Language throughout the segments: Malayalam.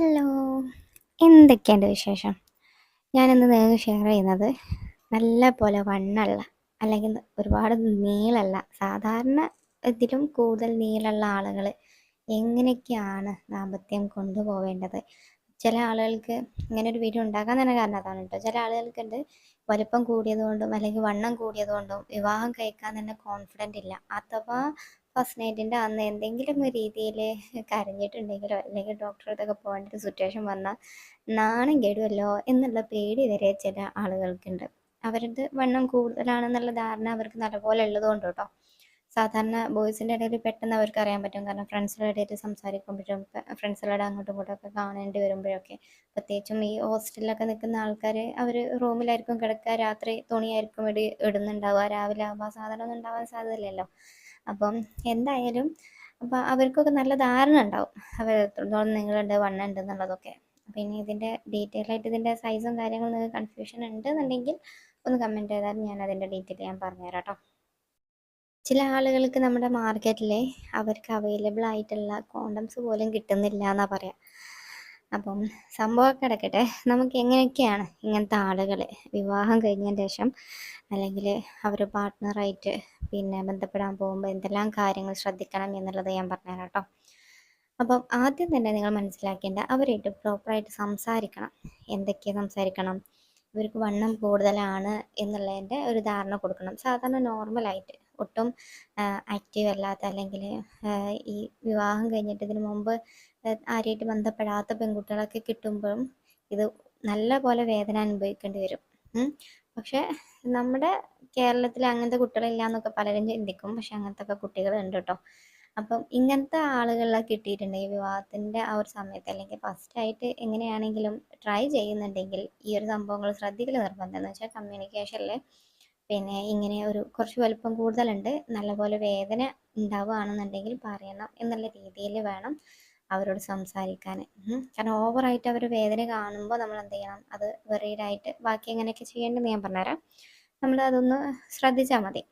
ഹലോ എന്തൊക്കെയുണ്ട് വിശേഷം? ഞാനിന്ന് നിങ്ങൾക്ക് ഷെയർ ചെയ്യുന്നത് നല്ല പോലെ വണ്ണുള്ള അല്ലെങ്കിൽ ഒരുപാട് നീളമുള്ള സാധാരണ ഇതിലും കൂടുതൽ നീളമുള്ള ആളുകൾ എങ്ങനെയൊക്കെയാണ് ദാമ്പത്യം കൊണ്ടുപോവേണ്ടത്? ചില ആളുകൾക്ക് ഇങ്ങനെ ഒരു വീട് ഉണ്ടാക്കാൻ തന്നെ കാരണം അതാണ് കേട്ടോ ചില ആളുകൾക്കുണ്ട് വലിപ്പം കൂടിയതുകൊണ്ടും അല്ലെങ്കിൽ വണ്ണം കൂടിയതുകൊണ്ടും വിവാഹം കഴിക്കാൻ തന്നെ കോൺഫിഡന്റ് ഇല്ല. അഥവാ ഫസ്റ്റ് നൈറ്റിന്റെ അന്ന് എന്തെങ്കിലും രീതിയിൽ കരഞ്ഞിട്ടുണ്ടെങ്കിലോ അല്ലെങ്കിൽ ഡോക്ടറെ അടുത്തൊക്കെ പോകേണ്ട ഒരു സിറ്റുവേഷൻ വന്നാൽ നാണം കെടുമല്ലോ എന്നുള്ള പേടി വരെ ചില ആളുകൾക്കുണ്ട്. അവരുടെ വണ്ണം കൂടുതലാണെന്നുള്ള ധാരണ അവർക്ക് നല്ലപോലെ ഉള്ളതുകൊണ്ട് കേട്ടോ. സാധാരണ ബോയ്സിന്റെ ഇടയിൽ പെട്ടെന്ന് അവർക്ക് അറിയാൻ പറ്റും. കാരണം ഫ്രണ്ട്സുകളുടെ ഇടയിൽ സംസാരിക്കുമ്പോഴും ഫ്രണ്ട്സുകളുടെ അങ്ങോട്ടും ഇങ്ങോട്ടും ഒക്കെ കാണേണ്ടി വരുമ്പോഴൊക്കെ പ്രത്യേകിച്ചും ഈ ഹോസ്റ്റലിലൊക്കെ നിൽക്കുന്ന ആൾക്കാർ അവർ റൂമിലായിരിക്കും കിടക്കുക രാത്രി തുണിയായിരിക്കും ഇടി ഇടുന്നുണ്ടാവുക. രാവിലെ ആകുമ്പോൾ സാധനം ഒന്നും ഉണ്ടാവാൻ സാധ്യതയില്ലല്ലോ. അപ്പം എന്തായാലും അപ്പം അവർക്കൊക്കെ നല്ല ധാരണ ഉണ്ടാവും. അവർ എത്രത്തോളം നിങ്ങളുണ്ട് വണ്ണം ഉണ്ട് എന്നുള്ളതൊക്കെ. അപ്പം ഇനി ഇതിന്റെ ഡീറ്റെയിൽ ആയിട്ട് ഇതിന്റെ സൈസും കാര്യങ്ങളും നിങ്ങൾക്ക് കൺഫ്യൂഷൻ ഉണ്ടെന്നുണ്ടെങ്കിൽ ഒന്ന് കമന്റ് ചെയ്താൽ ഞാൻ അതിന്റെ ഡീറ്റെയിൽ ഞാൻ പറഞ്ഞുതരാം കേട്ടോ ചില ആളുകൾക്ക് നമ്മുടെ മാർക്കറ്റിലെ അവർക്ക് അവൈലബിൾ ആയിട്ടുള്ള കോണ്ടംസ് പോലും കിട്ടുന്നില്ല എന്നാണ് പറയാം. അപ്പം സംഭവമൊക്കെ കിടക്കട്ടെ നമുക്ക് എങ്ങനെയൊക്കെയാണ് ഇങ്ങനത്തെ ആളുകൾ വിവാഹം കഴിഞ്ഞതിന് ശേഷം അല്ലെങ്കിൽ അവർ പാർട്ട്ണറായിട്ട് പിന്നെ ബന്ധപ്പെടാൻ പോകുമ്പോൾ എന്തെല്ലാം കാര്യങ്ങൾ ശ്രദ്ധിക്കണം എന്നുള്ളത് ഞാൻ പറഞ്ഞുതരാം കേട്ടോ. അപ്പം ആദ്യം തന്നെ നിങ്ങൾ മനസ്സിലാക്കേണ്ട അവരായിട്ട് പ്രോപ്പറായിട്ട് സംസാരിക്കണം. എന്തൊക്കെ സംസാരിക്കണം? ഇവർക്ക് വണ്ണം കൂടുതലാണ് എന്നുള്ളതിന്റെ ഒരു ധാരണ കൊടുക്കണം. സാധാരണ നോർമലായിട്ട് ഒട്ടും ആക്റ്റീവ് അല്ലാത്ത അല്ലെങ്കിൽ ഈ വിവാഹം കഴിഞ്ഞിട്ട് ഇതിന് മുമ്പ് ആരെയായിട്ട് ബന്ധപ്പെടാത്ത പെൺകുട്ടികളൊക്കെ കിട്ടുമ്പോഴും ഇത് നല്ല പോലെ വേദന അനുഭവിക്കേണ്ടി വരും. പക്ഷെ നമ്മുടെ കേരളത്തിൽ അങ്ങനത്തെ കുട്ടികളില്ല എന്നൊക്കെ പലരും ചിന്തിക്കും. പക്ഷെ അങ്ങനത്തെ ഒക്കെ കുട്ടികളുണ്ട് കേട്ടോ. അപ്പം ഇങ്ങനത്തെ ആളുകളെ കിട്ടിയിട്ടുണ്ടെങ്കിൽ വിവാഹത്തിന്റെ ആ ഒരു സമയത്ത് അല്ലെങ്കിൽ ഫസ്റ്റ് ആയിട്ട് എങ്ങനെയാണെങ്കിലും ട്രൈ ചെയ്യുന്നുണ്ടെങ്കിൽ ഈ ഒരു സംഭവങ്ങൾ ശ്രദ്ധിക്കൽ നിർബന്ധം എന്ന് വെച്ചാൽ കമ്മ്യൂണിക്കേഷനിൽ പിന്നെ ഇങ്ങനെ ഒരു കുറച്ച് വലുപ്പം കൂടുതലുണ്ട്. നല്ലപോലെ വേദന ഉണ്ടാവുകയാണെന്നുണ്ടെങ്കിൽ പറയണം എന്നുള്ള രീതിയിൽ വേണം അവരോട് സംസാരിക്കാൻ. കാരണം ഓവറായിട്ട് അവർ വേദന കാണുമ്പോൾ നമ്മൾ എന്ത് ചെയ്യണം? അത് വെറീഡായിട്ട് ബാക്കി എങ്ങനെയൊക്കെ ചെയ്യേണ്ടതെന്ന് ഞാൻ പറഞ്ഞുതരാം. നമ്മൾ അതൊന്ന് ശ്രദ്ധിച്ചാൽ മതി.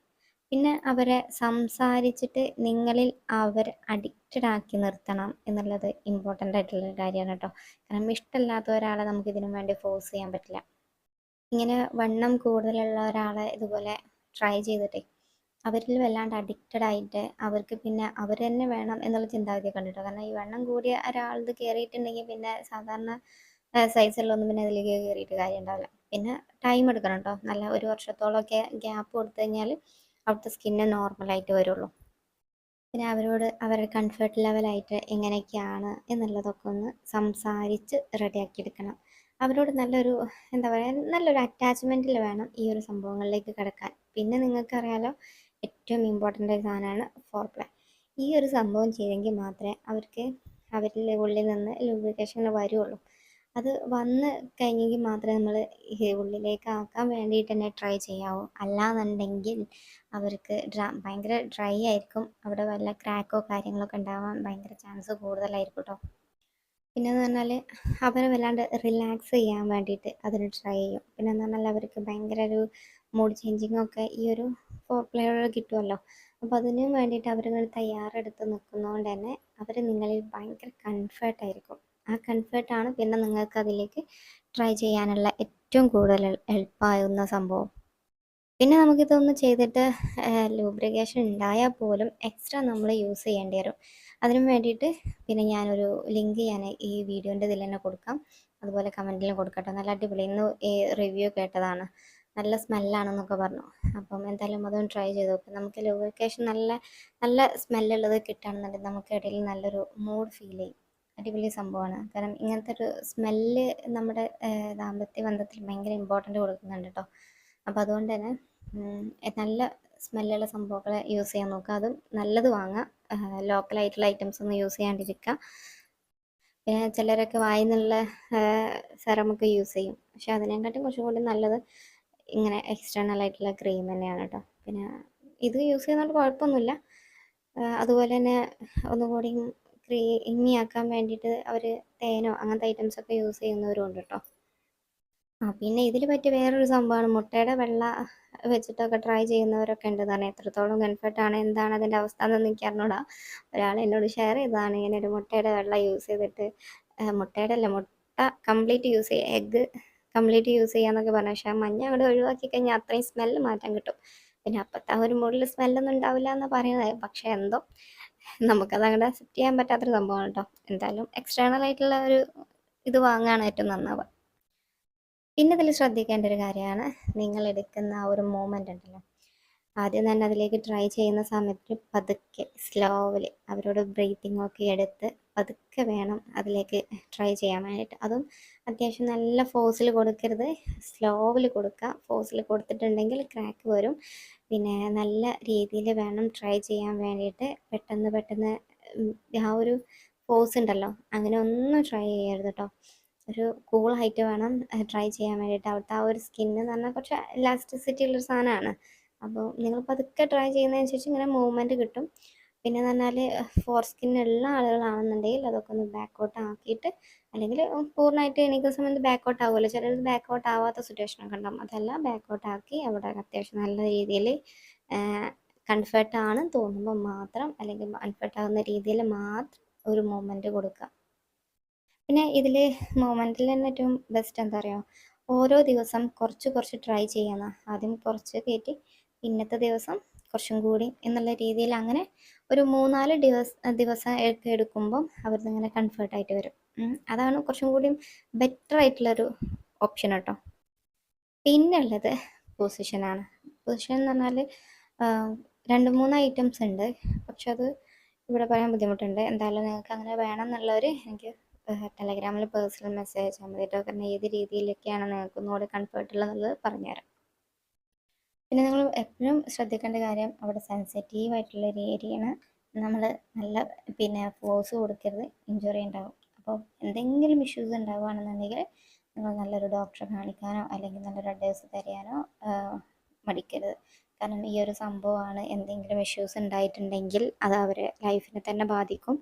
പിന്നെ അവരെ സംസാരിച്ചിട്ട് നിങ്ങളിൽ അവർ അഡിക്റ്റഡ് ആക്കി നിർത്തണം എന്നുള്ളത് ഇമ്പോർട്ടന്റ് ആയിട്ടുള്ള കാര്യമാണ് കേട്ടോ. കാരണം ഇഷ്ടമില്ലാത്ത ഒരാളെ നമുക്ക് ഇതിനു വേണ്ടി ഫോഴ്സ് ചെയ്യാൻ പറ്റില്ല. ഇങ്ങനെ വണ്ണം കൂടുതലുള്ള ഒരാളെ ഇതുപോലെ ട്രൈ ചെയ്തിട്ടേ അവരിൽ വല്ലാണ്ട് അഡിക്റ്റഡ് ആയിട്ട് അവർക്ക് പിന്നെ അവർ തന്നെ വേണം എന്നുള്ള ചിന്താഗതി കണ്ടിട്ടോ? കാരണം ഈ വണ്ണം കൂടിയ ഒരാളത് കയറിയിട്ടുണ്ടെങ്കിൽ പിന്നെ സാധാരണ സൈസുള്ളൊന്നും പിന്നെ അതിലേക്ക് കയറിയിട്ട് കാര്യം ഉണ്ടാവില്ല പിന്നെ ടൈം എടുക്കണം കേട്ടോ. നല്ല ഒരു വർഷത്തോളമൊക്കെ ഗ്യാപ്പ് കൊടുത്തു കഴിഞ്ഞാൽ അവിടുത്തെ സ്കിന്ന് നോർമലായിട്ട് വരുള്ളൂ. പിന്നെ അവരോട് അവരുടെ കംഫർട്ട് ലെവലായിട്ട് എങ്ങനെയൊക്കെയാണ് എന്നുള്ളതൊക്കെ ഒന്ന് സംസാരിച്ച് റെഡിയാക്കി എടുക്കണം. അവരോട് നല്ലൊരു എന്താ പറയുക നല്ലൊരു അറ്റാച്ച്മെന്റിൽ വേണം ഈ ഒരു സംഭവങ്ങളിലേക്ക് കിടക്കാൻ. പിന്നെ നിങ്ങൾക്കറിയാലോ ഏറ്റവും ഇമ്പോർട്ടന്റ് സാധനമാണ് ഫോർ പ്ലേ ഈ ഒരു സംഭവം ചെയ്തെങ്കിൽ മാത്രമേ അവർക്ക് അവരിൽ ഉള്ളിൽ നിന്ന് ലൂബ്രിക്കേഷൻ വരുള്ളൂ. അത് വന്ന് കഴിഞ്ഞെങ്കിൽ മാത്രമേ നമ്മൾ ഉള്ളിലേക്ക് ആക്കാൻ വേണ്ടിയിട്ട് തന്നെ ട്രൈ ചെയ്യാവൂ. അല്ലാന്നുണ്ടെങ്കിൽ അവർക്ക് ഡ്ര ഭയങ്കര ഡ്രൈ ആയിരിക്കും. അവിടെ വല്ല ക്രാക്കോ കാര്യങ്ങളൊക്കെ ഉണ്ടാവാൻ ഭയങ്കര ചാൻസ് കൂടുതലായിരിക്കും കേട്ടോ പിന്നെ എന്ന് പറഞ്ഞാൽ അവരെ വല്ലാണ്ട് റിലാക്സ് ചെയ്യാൻ വേണ്ടിയിട്ട് അതിന് ട്രൈ ചെയ്യും. പിന്നെ എന്ന് പറഞ്ഞാൽ അവർക്ക് ഭയങ്കര ഒരു മൂഡ് ചേഞ്ചിങ് ഒക്കെ ഈ ഒരു ഫോർ പ്ലെയർ കിട്ടുമല്ലോ അപ്പോൾ അതിനും വേണ്ടിയിട്ട് അവരുകൾ തയ്യാറെടുത്ത് നിൽക്കുന്നതുകൊണ്ട് തന്നെ അവർ നിങ്ങളിൽ ഭയങ്കര കംഫർട്ടായിരിക്കും ആ കംഫർട്ടാണ് പിന്നെ നിങ്ങൾക്ക് അതിലേക്ക് ട്രൈ ചെയ്യാനുള്ള ഏറ്റവും കൂടുതൽ എളുപ്പമാകുന്ന സംഭവം. പിന്നെ നമുക്കിതൊന്ന് ചെയ്തിട്ട് ലൂബ്രിക്കേഷൻ ഉണ്ടായാൽ പോലും എക്സ്ട്രാ നമ്മൾ യൂസ് ചെയ്യേണ്ടി വരും. അതിനു വേണ്ടിയിട്ട് പിന്നെ ഞാനൊരു ലിങ്ക് ഞാൻ ഈ വീഡിയോന്റെ ഇതിൽ തന്നെ കൊടുക്കാം. അതുപോലെ കമന്റിലും കൊടുക്കട്ടെ. നല്ല അടിപൊളി. ഇന്ന് ഈ റിവ്യൂ കേട്ടതാണ്. നല്ല സ്മെല്ലാണെന്നൊക്കെ പറഞ്ഞു. അപ്പം എന്തായാലും അതൊന്ന് ട്രൈ ചെയ്ത് നോക്കാം. നമുക്ക് ലൂബ്രിക്കേഷൻ നല്ല നല്ല സ്മെല്ലുള്ളത് കിട്ടുകയാണെന്നുണ്ടെങ്കിൽ നമുക്ക് ഇടയിൽ നല്ലൊരു മൂഡ് ഫീൽ ചെയ്യും. അടിപൊളി സംഭവമാണ്. കാരണം ഇങ്ങനത്തെ ഒരു സ്മെല്ല് നമ്മുടെ ദാമ്പത്യ ബന്ധത്തിൽ ഭയങ്കര ഇമ്പോർട്ടന്റ് കൊടുക്കുന്നുണ്ട് കേട്ടോ അപ്പോൾ അതുകൊണ്ട് തന്നെ നല്ല സ്മെല്ലുള്ള സംഭവങ്ങൾ യൂസ് ചെയ്യാൻ നോക്കുക. അതും നല്ലത് വാങ്ങുക. ലോക്കലായിട്ടുള്ള ഐറ്റംസ് ഒന്നും യൂസ് ചെയ്യാണ്ടിരിക്കുക. പിന്നെ ചിലരൊക്കെ വായിന്നുള്ള സെറമൊക്കെ യൂസ് ചെയ്യും. പക്ഷെ അതിനെക്കാട്ടും കുറച്ചും കൂടി നല്ലത് ഇങ്ങനെ എക്സ്റ്റേണൽ ആയിട്ടുള്ള ക്രീം തന്നെയാണ് കേട്ടോ. പിന്നെ ഇത് യൂസ് ചെയ്യുന്നതുകൊണ്ട് കുഴപ്പമൊന്നുമില്ല. അതുപോലെ തന്നെ ഒന്നുകൂടി ആക്കാൻ വേണ്ടിയിട്ട് അവർ തേനോ അങ്ങനത്തെ ഐറ്റംസൊക്കെ യൂസ് ചെയ്യുന്നവരുണ്ട് കേട്ടോ. ആ പിന്നെ ഇതിൽ പറ്റിയ വേറൊരു സംഭവമാണ്. മുട്ടയുടെ വെള്ള വെച്ചിട്ടൊക്കെ ട്രൈ ചെയ്യുന്നവരൊക്കെ ഉണ്ട്. തന്നെ എത്രത്തോളം ആണ് എന്താണ് അതിന്റെ അവസ്ഥ എന്നൊന്നും എനിക്ക് അറിഞ്ഞൂടാ. ഒരാൾ എന്നോട് ഷെയർ ചെയ്തതാണ് ഇങ്ങനെ ഒരു മുട്ടയുടെ വെള്ള യൂസ് ചെയ്തിട്ട് മുട്ടയുടെ അല്ല മുട്ട കംപ്ലീറ്റ് യൂസ് ചെയ്യുക എഗ്ഗ് കംപ്ലീറ്റ് യൂസ് ചെയ്യാന്നൊക്കെ പറഞ്ഞു. പക്ഷേ മഞ്ഞ അങ്ങോട്ട് ഒഴിവാക്കി കഴിഞ്ഞാൽ അത്രയും സ്മെല്ല് മാറ്റാൻ കിട്ടും. പിന്നെ അപ്പത്തെ ആ ഒരു മുകളിൽ സ്മെല്ലൊന്നും ഉണ്ടാവില്ല എന്ന് പറയുന്നത് പക്ഷേ എന്തോ നമുക്കത് അങ്ങോട്ട് അക്സെപ്റ്റ് ചെയ്യാൻ പറ്റാത്തൊരു സംഭവമാണ് കേട്ടോ എന്തായാലും എക്സ്റ്റേണൽ ആയിട്ടുള്ള ഒരു ഇത് വാങ്ങുകയാണ് ഏറ്റവും നന്നാവുക. പിന്നെ ഇതിൽ ശ്രദ്ധിക്കേണ്ട ഒരു കാര്യമാണ്. നിങ്ങൾ എടുക്കുന്ന ആ ഒരു മൂമെന്റ് ഉണ്ടല്ലോ. ആദ്യം തന്നെ അതിലേക്ക് ട്രൈ ചെയ്യുന്ന സമയത്ത് പതുക്കെ സ്ലോവിൽ അവരോട് ബ്രീത്തിങ് ഒക്കെ എടുത്ത് പതുക്കെ വേണം അതിലേക്ക് ട്രൈ ചെയ്യാൻ വേണ്ടിയിട്ട് അതും അത്യാവശ്യം നല്ല ഫോഴ്സിൽ കൊടുക്കരുത്. സ്ലോവിൽ കൊടുക്കുക. ഫോഴ്സിൽ കൊടുത്തിട്ടുണ്ടെങ്കിൽ ക്രാക്ക് വരും. പിന്നെ നല്ല രീതിയിൽ വേണം ട്രൈ ചെയ്യാൻ വേണ്ടിയിട്ട്. പെട്ടെന്ന് പെട്ടെന്ന് ആ ഒരു ഫോഴ്സ് ഉണ്ടല്ലോ. അങ്ങനെ ഒന്നും ട്രൈ ചെയ്യരുത് കേട്ടോ ഒരു കൂൾ ഹൈറ്റ് വേണം ട്രൈ ചെയ്യാൻ വേണ്ടിയിട്ട്. അവിടുത്തെ ആ ഒരു സ്കിന്ന് എന്ന് പറഞ്ഞാൽ കുറച്ച് ഇലാസ്റ്റിസിറ്റി ഉള്ളൊരു സാധനമാണ്. അപ്പോൾ നിങ്ങൾ പതുക്കെ ട്രൈ ചെയ്യുന്നതനുസരിച്ച് ഇങ്ങനെ മൂവ്മെന്റ് കിട്ടും. പിന്നെ എന്ന് പറഞ്ഞാൽ ഫോർ സ്കിന്നുള്ള ആളുകളാണെന്നുണ്ടെങ്കിൽ അതൊക്കെ ഒന്ന് ബാക്കൗട്ട് ആക്കിയിട്ട് അല്ലെങ്കിൽ പൂർണമായിട്ട് എനിക്ക് സമയത്ത് ബാക്കൗട്ട് ആവുമല്ലോ. ചിലർ ബാക്കൗട്ട് ആവാത്ത സിറ്റുവേഷൻ ഒക്കെ ഉണ്ടാവും. അതല്ല ബാക്കൗട്ട് ആക്കി അവിടെ അത്യാവശ്യം നല്ല രീതിയിൽ കൺഫേർട്ട് ആണ് തോന്നുമ്പോൾ മാത്രം അല്ലെങ്കിൽ കംഫർട്ട് ആകുന്ന രീതിയിൽ മാത്രം ഒരു മൂവ്മെന്റ് കൊടുക്കുക. പിന്നെ ഇതിൽ മൂവ്മെന്റിൽ തന്നെ ഏറ്റവും ബെസ്റ്റ് എന്താ പറയുക ഓരോ ദിവസം കുറച്ച് കുറച്ച് ട്രൈ ചെയ്യുന്ന. ആദ്യം കുറച്ച് കയറ്റി ഇന്നത്തെ ദിവസം കുറച്ചും കൂടി എന്നുള്ള രീതിയിൽ അങ്ങനെ ഒരു മൂന്നാൽ ദിവസ ദിവസം ഒക്കെ എടുക്കുമ്പം അവരിങ്ങനെ കംഫർട്ടായിട്ട് വരും. അതാണ് കുറച്ചും കൂടി ബെറ്റർ ആയിട്ടുള്ളൊരു ഓപ്ഷൻ കേട്ടോ. പിന്നെ ഉള്ളത് പൊസിഷനാണ് പൊസിഷൻ എന്ന് പറഞ്ഞാൽ രണ്ട് മൂന്ന് ഐറ്റംസ് ഉണ്ട്. പക്ഷെ അത് ഇവിടെ പറയാൻ ബുദ്ധിമുട്ടുണ്ട്. എന്തായാലും നിങ്ങൾക്ക് അങ്ങനെ വേണം എന്നുള്ളവർ എനിക്ക് ടെലഗ്രാമിൽ പേഴ്സണൽ മെസ്സേജ് അയച്ചാൽ മതി ഏത് രീതിയിലൊക്കെയാണ് നിങ്ങൾക്ക് ഒന്നുകൂടെ കംഫർട്ട് ഉള്ളതെന്നുള്ളത് പറഞ്ഞുതരാം. പിന്നെ നിങ്ങൾ എപ്പോഴും ശ്രദ്ധിക്കേണ്ട കാര്യം അവിടെ സെൻസിറ്റീവ് ആയിട്ടുള്ള ഒരു ഏരിയയാണ് നമ്മൾ നല്ല പിന്നെ ഫോഴ്സ് കൊടുക്കരുത് ഇഞ്ചുറി ഉണ്ടാവും. അപ്പോൾ എന്തെങ്കിലും ഇഷ്യൂസ് ഉണ്ടാവുകയാണെന്നുണ്ടെങ്കിൽ നിങ്ങൾ നല്ലൊരു ഡോക്ടറെ കാണിക്കാനോ അല്ലെങ്കിൽ നല്ലൊരു അഡ്വൈസ് തരാനോ മടിക്കരുത്. കാരണം ഈ ഒരു സംഭവമാണ് എന്തെങ്കിലും ഇഷ്യൂസ് ഉണ്ടായിട്ടുണ്ടെങ്കിൽ അത് അവരെ ലൈഫിനെ തന്നെ ബാധിക്കും.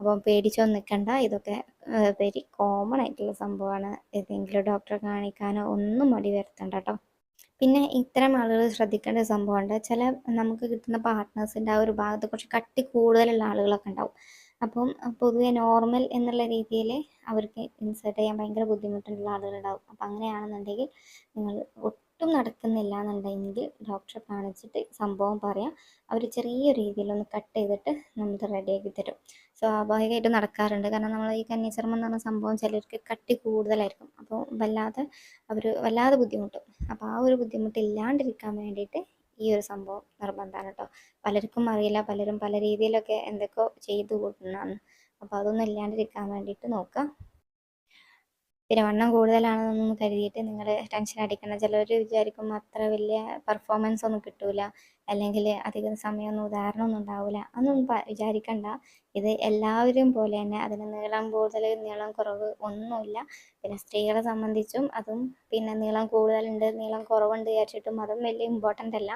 അപ്പം പേടിച്ചോ നിൽക്കണ്ട ഇതൊക്കെ വെരി കോമൺ ആയിട്ടുള്ള സംഭവമാണ്. ഏതെങ്കിലും ഡോക്ടറെ കാണിക്കാനോ ഒന്നും മടി വരുത്തണ്ട കേട്ടോ പിന്നെ ഇത്തരം ആളുകൾ ശ്രദ്ധിക്കേണ്ട സംഭവമുണ്ട്. ചില നമുക്ക് കിട്ടുന്ന പാർട്ട്നേഴ്സിന്റെ ആ ഒരു ഭാഗത്ത് കുറച്ച് കട്ടി കൂടുതലുള്ള ആളുകളൊക്കെ ഉണ്ടാവും. അപ്പം പൊതുവെ നോർമൽ എന്നുള്ള രീതിയിൽ അവർക്ക് ഇൻസേർട്ട് ചെയ്യാൻ ഭയങ്കര ബുദ്ധിമുട്ടുള്ള ആളുകളുണ്ടാവും. അപ്പം അങ്ങനെയാണെന്നുണ്ടെങ്കിൽ നിങ്ങൾ ഒട്ടും നടക്കുന്നില്ല എന്നുണ്ടെങ്കിൽ ഡോക്ടറെ കാണിച്ചിട്ട് സംഭവം പറയാം. അവർ ചെറിയ രീതിയിലൊന്ന് കട്ട് ചെയ്തിട്ട് നമുക്ക് റെഡിയാക്കി തരും. സ്വാഭാവികമായിട്ട് നടക്കാറുണ്ട്. കാരണം നമ്മൾ ഈ കന്യാചർമ്മം എന്ന് പറഞ്ഞ സംഭവം ചിലർക്ക് കട്ടി കൂടുതലായിരിക്കും. അപ്പോൾ വല്ലാതെ അവർ വല്ലാതെ ബുദ്ധിമുട്ടും. അപ്പോൾ ആ ഒരു ബുദ്ധിമുട്ട് ഇല്ലാണ്ടിരിക്കാൻ വേണ്ടിയിട്ട് ഈ ഒരു സംഭവം നിർബന്ധമാണ് കേട്ടോ പലർക്കും അറിയില്ല. പലരും പല രീതിയിലൊക്കെ എന്തൊക്കെയോ ചെയ്തു കൂട്ടുന്നതാണ്. അപ്പോൾ അതൊന്നും ഇല്ലാണ്ടിരിക്കാൻ വേണ്ടിയിട്ട് നോക്കുക പിന്നെ വണ്ണം കൂടുതലാണെന്നൊന്നും കരുതിയിട്ട് നിങ്ങൾ ടെൻഷൻ അടിക്കണം ചിലർ വിചാരിക്കും അത്ര വലിയ പെർഫോമൻസ് ഒന്നും കിട്ടൂല. അല്ലെങ്കിൽ അധികം സമയമൊന്നും ഉദാഹരണമൊന്നും ഉണ്ടാവില്ല അതൊന്നും വിചാരിക്കണ്ട. ഇത് എല്ലാവരും പോലെ തന്നെ അതിന് നീളം കൂടുതൽ നീളം കുറവ് ഒന്നുമില്ല. പിന്നെ സ്ത്രീകളെ സംബന്ധിച്ചും അതും പിന്നെ നീളം കൂടുതലുണ്ട് നീളം കുറവുണ്ട് വിചാരിച്ചിട്ടും അതും വലിയ ഇമ്പോർട്ടന്റ് അല്ല.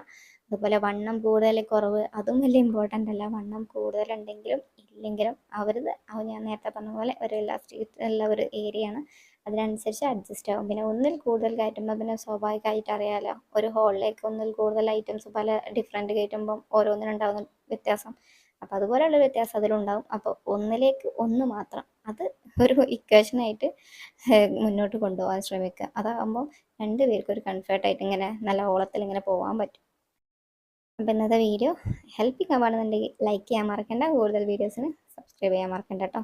അതുപോലെ വണ്ണം കൂടുതൽ കുറവ് അതും വലിയ ഇമ്പോർട്ടന്റ് അല്ല. വണ്ണം കൂടുതലുണ്ടെങ്കിലും ഇല്ലെങ്കിലും അവരത് ഞാൻ നേരത്തെ പറഞ്ഞ പോലെ ഒരു ഇലാസ്റ്റിക് ഉള്ള ഒരു ഏരിയയാണ് അതിനനുസരിച്ച് അഡ്ജസ്റ്റ് ആകും പിന്നെ ഒന്നിൽ കൂടുതൽ കയറ്റുമ്പോൾ പിന്നെ സ്വാഭാവികമായിട്ട് അറിയാമല്ലോ ഒരു ഹോളിലേക്ക് ഒന്നിൽ കൂടുതൽ ഐറ്റംസ് പല ഡിഫറെന്റ് കയറ്റുമ്പം ഓരോന്നിനുണ്ടാകുന്ന വ്യത്യാസം. അപ്പോൾ അതുപോലെയുള്ള വ്യത്യാസം അതിലുണ്ടാകും അപ്പോൾ ഒന്നിലേക്ക് ഒന്ന് മാത്രം അത് ഒരു ഇക്വേഷനായിട്ട് മുന്നോട്ട് കൊണ്ടുപോകാൻ ശ്രമിക്കുക. അതാകുമ്പോൾ രണ്ട് പേർക്കും ഒരു കംഫർട്ടായിട്ട് ഇങ്ങനെ നല്ല ഓളത്തിൽ ഇങ്ങനെ പോകാൻ പറ്റും. അപ്പോൾ ഇന്നത്തെ വീഡിയോ ഹെൽപ്പിംഗ് ചെയ്യാൻ പാടുന്നുണ്ടെങ്കിൽ ലൈക്ക് ചെയ്യാൻ മറക്കണ്ട. കൂടുതൽ വീഡിയോസിന് സബ്സ്ക്രൈബ് ചെയ്യാൻ മറക്കണ്ട കേട്ടോ